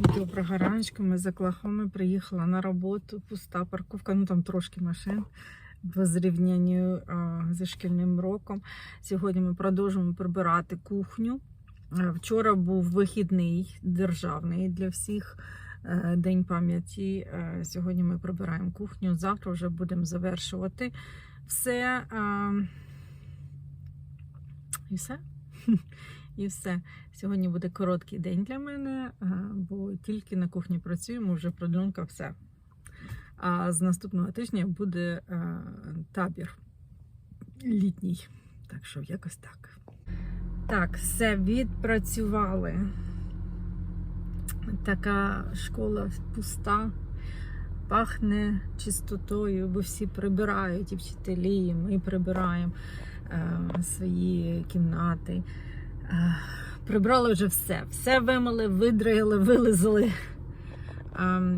Доброго раночку. Ми з Оклахоми приїхала на роботу. Пуста парковка, ну там трошки машин в зрівнянні зі шкільним роком. Сьогодні ми продовжуємо прибирати кухню. Вчора був вихідний державний для всіх е, День пам'яті. Е, Сьогодні ми прибираємо кухню. Завтра вже будемо завершувати все. І все. І все. Сьогодні буде короткий день для мене, бо тільки на кухні працюємо, вже продумка все. А з наступного тижня буде табір літній. Так що якось так. Так, все відпрацювали. Така школа пуста, пахне чистотою, бо всі прибирають, і вчителі, і ми прибираємо е, свої кімнати. Прибрали вже все. Все вимили, видрили, вилизали.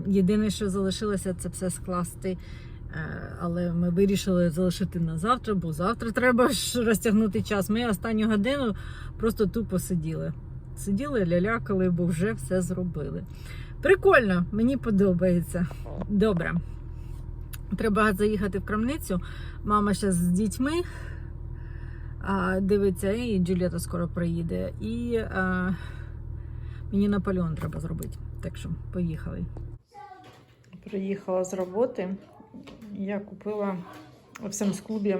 Єдине, що залишилося, це все скласти. Е, Але ми вирішили залишити на завтра, бо завтра треба ж розтягнути час. Ми останню годину просто тупо сиділи. Сиділи, лялякали, бо вже все зробили. Прикольно, мені подобається. Добре. Треба заїхати в крамницю. Мама зараз з дітьми дивиться, і Джуліета скоро приїде. І а, мені Наполеон треба зробити. Так що поїхали. Приїхала з роботи. Я купила в самс клубі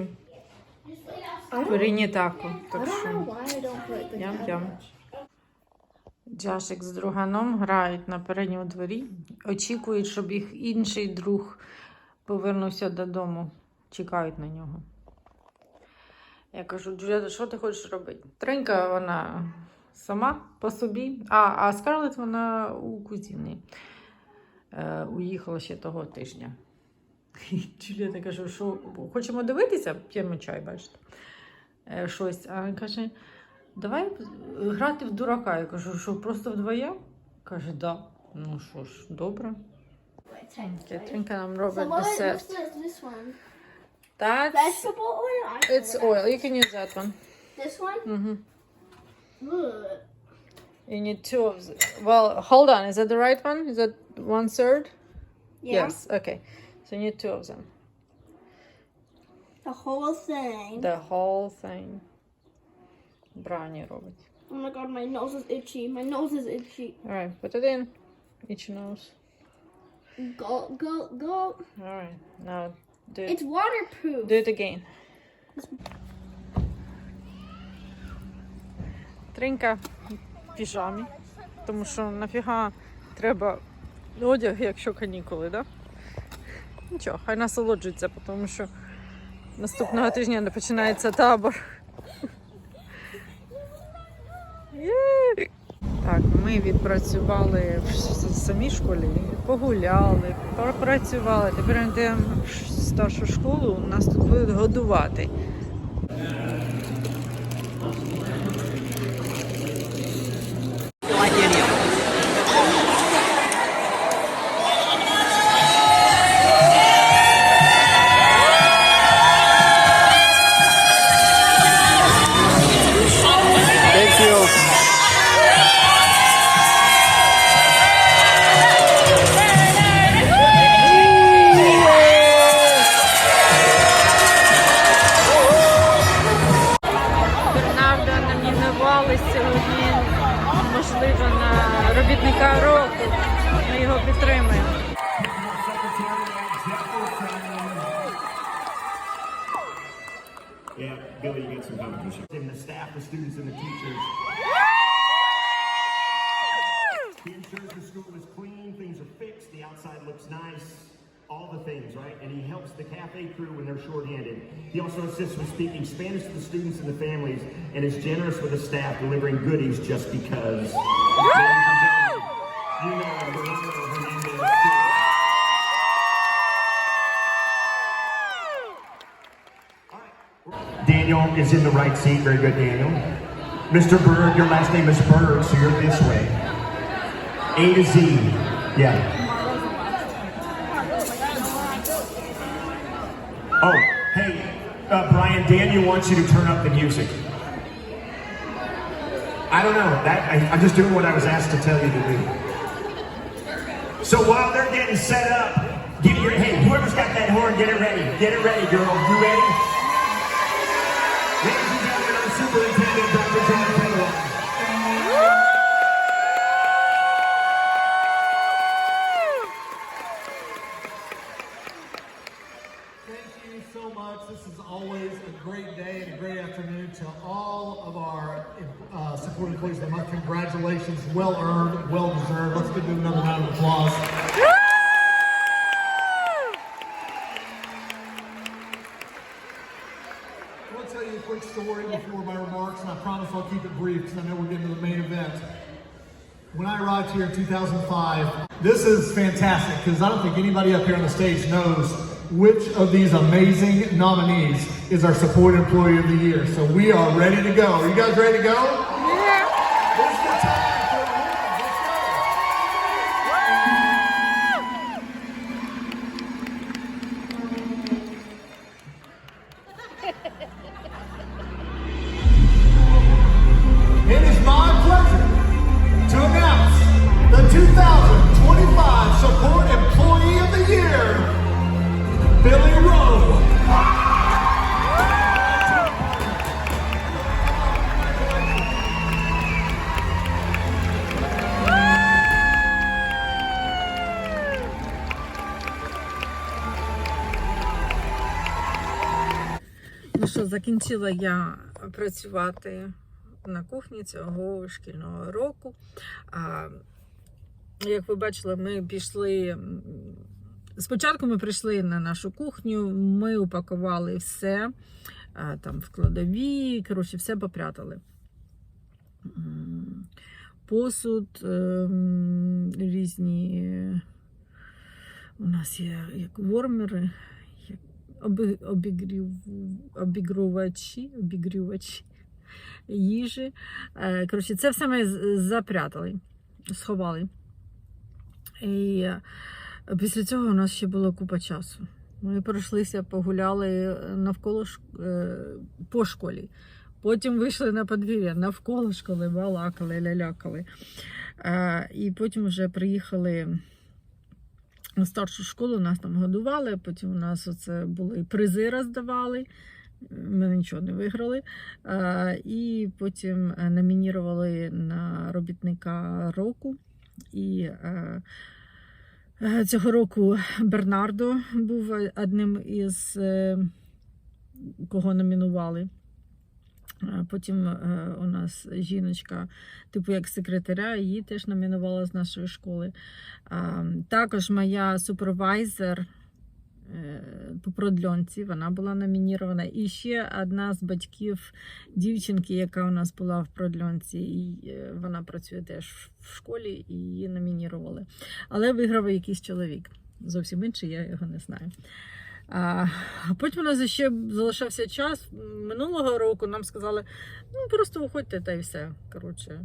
курінні тако. Так що Ям-ям. Джашик з друганом грають на передньому дворі. Очікують, щоб їх інший друг повернувся додому. Чекають на нього. Я кажу, Джуліата, що ти хочеш робити? Тренька вона сама по собі, а, а Скарлет вона у кузіни. Е, уїхала ще того тижня. Джуліата каже, що хочемо дивитися, п'ємо чай, бачите. Е, щось. А він каже, давай грати в дурака. Я кажу, що просто вдвоєм? Каже, да. Ну що ж, добре. Катринка нам робить десерт. That's vegetable oil. It's oil. You can use that one. This one. Mm-hmm. Ugh. You need two of. The, well, hold on. Is that the right one? Is that one third? Yeah. Yes. Okay. So you need two of them. The whole thing. The whole thing. Brownie, Robert. Oh my god, my nose is itchy. My nose is itchy. All right, put it in. Itchy nose. Go, go, go. All right, now do it. It's waterproof. Do it again. Тринька в піжамі, тому що нафіга треба одяг, якщо канікули, да? Нічого, хай насолоджується, тому що наступного тижня не починається табор. Є! Так, ми відпрацювали в самій школі, погуляли, пропрацювали. Тепер йдемо в старшу школу, нас тут будуть годувати. підтримуємо. Yeah, Billy, you get some competition. And the staff, the students, and the teachers. He ensures the school is clean, things are fixed, the outside looks nice, all the things, right? And he helps the cafe crew when they're shorthanded. He also assists with speaking Spanish to the students and the families, and is generous with the staff, delivering goodies just because. Daniel is in the right seat. Very good, Daniel. Mr. Berg, your last name is Berg, so you're this way. A to Z. Yeah. Oh, hey, uh, Brian, Daniel wants you to turn up the music. I don't know. That I, I'm just doing what I was asked to tell you to do. So while they're getting set up, get your hey, whoever's got that horn, get it ready. Get it ready, girl. You ready? So much. This is always a great day and a great afternoon to all of our uh, support employees of the month. Congratulations, well earned, well deserved. Let's give them another round of applause. I want to tell you a quick story before my remarks, and I promise I'll keep it brief because I know we're getting to the main event. When I arrived here in 2005, this is fantastic because I don't think anybody up here on the stage knows which of these amazing nominees is our support employee of the year. So we are ready to go. Are you guys ready to go? Що, закінчила я працювати на кухні цього шкільного року. А, як ви бачили, ми пішли. Спочатку ми прийшли на нашу кухню, ми упакували все там в кладові, коротше, все попрятали. Посуд, ем, різні. У нас є як вормери, обігрів, обігрівачі, їжі. Е, Коротше, це все ми запрятали, сховали. І е, після цього у нас ще було купа часу. Ми пройшлися, погуляли навколо е, по школі. Потім вийшли на подвір'я, навколо школи, балакали, лялякали. І потім вже приїхали старшу школу, нас там годували, потім у нас оце були призи роздавали. Ми нічого не виграли. І потім е, номінірували на робітника року. І е, е, цього року Бернардо був одним із кого номінували. Потім е, у нас жіночка, типу як секретаря, її теж номінували з нашої школи. Також моя супервайзер е, по продльонці, вона була номінірована. І ще одна з батьків дівчинки, яка у нас була в продльонці, і е, вона працює теж в школі, і її номінірували. Але виграв якийсь чоловік. Зовсім інший, я його не знаю. А потім у нас ще залишався час. Минулого року нам сказали, ну просто виходьте та й все. Коротше.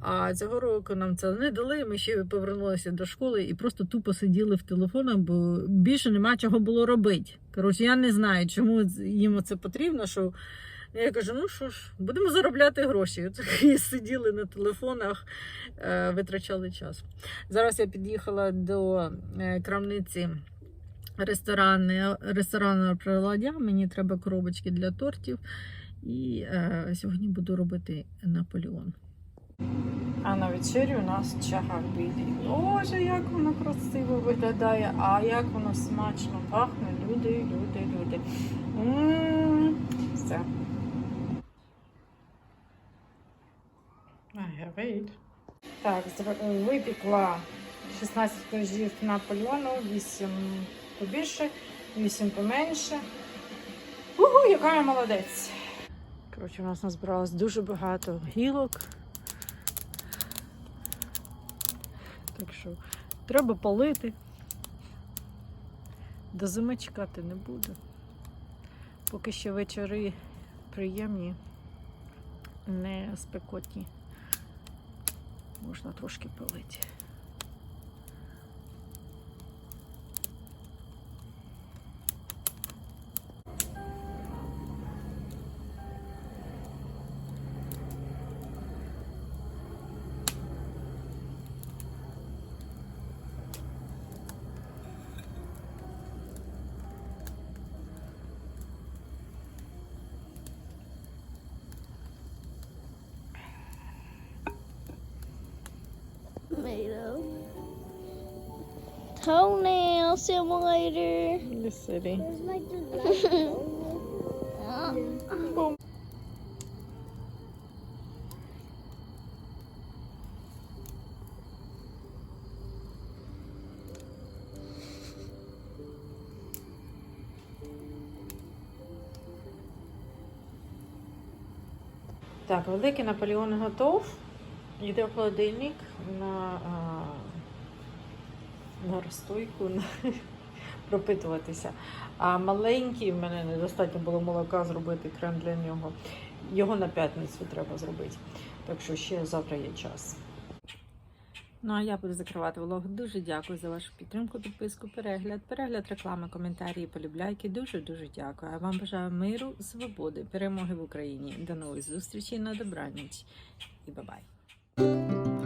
А цього року нам це не дали. Ми ще повернулися до школи і просто тупо сиділи в телефонах, бо більше нема чого було робити. Коротше, я не знаю, чому їм це потрібно. Що я кажу, ну що ж, будемо заробляти гроші. І сиділи на телефонах, е, витрачали час. Зараз я під'їхала до е, крамниці ресторани, ресторану приладдя. Мені треба коробочки для тортів. І е, сьогодні буду робити Наполеон. А на вечері у нас чага білий. Боже, як воно красиво виглядає, а як воно смачно пахне. Люди, люди, люди. М, Все. I have eight. Так, випікла 16 коржів Наполеону, 8 побільше, 8 поменше. Угу, яка я молодець. Коротше, у нас назбиралось дуже багато гілок. Так що треба палити. До зими чекати не буду. Поки що вечори приємні, не спекотні. Можна трошки палити. tomato. Toenail simulator. The city. There's like the Так, великий Наполеон готов. Йде в холодильник на, на розстойку на, пропитуватися. А маленький, в мене недостатньо було молока зробити крем для нього. Його на п'ятницю треба зробити. Так що ще завтра є час. Ну а я буду закривати влог. Дуже дякую за вашу підтримку, підписку, перегляд, перегляд реклами, коментарі, полюбляйки. Дуже дуже дякую. А вам бажаю миру, свободи, перемоги в Україні. До нових зустрічей на добраніч і бабай. Música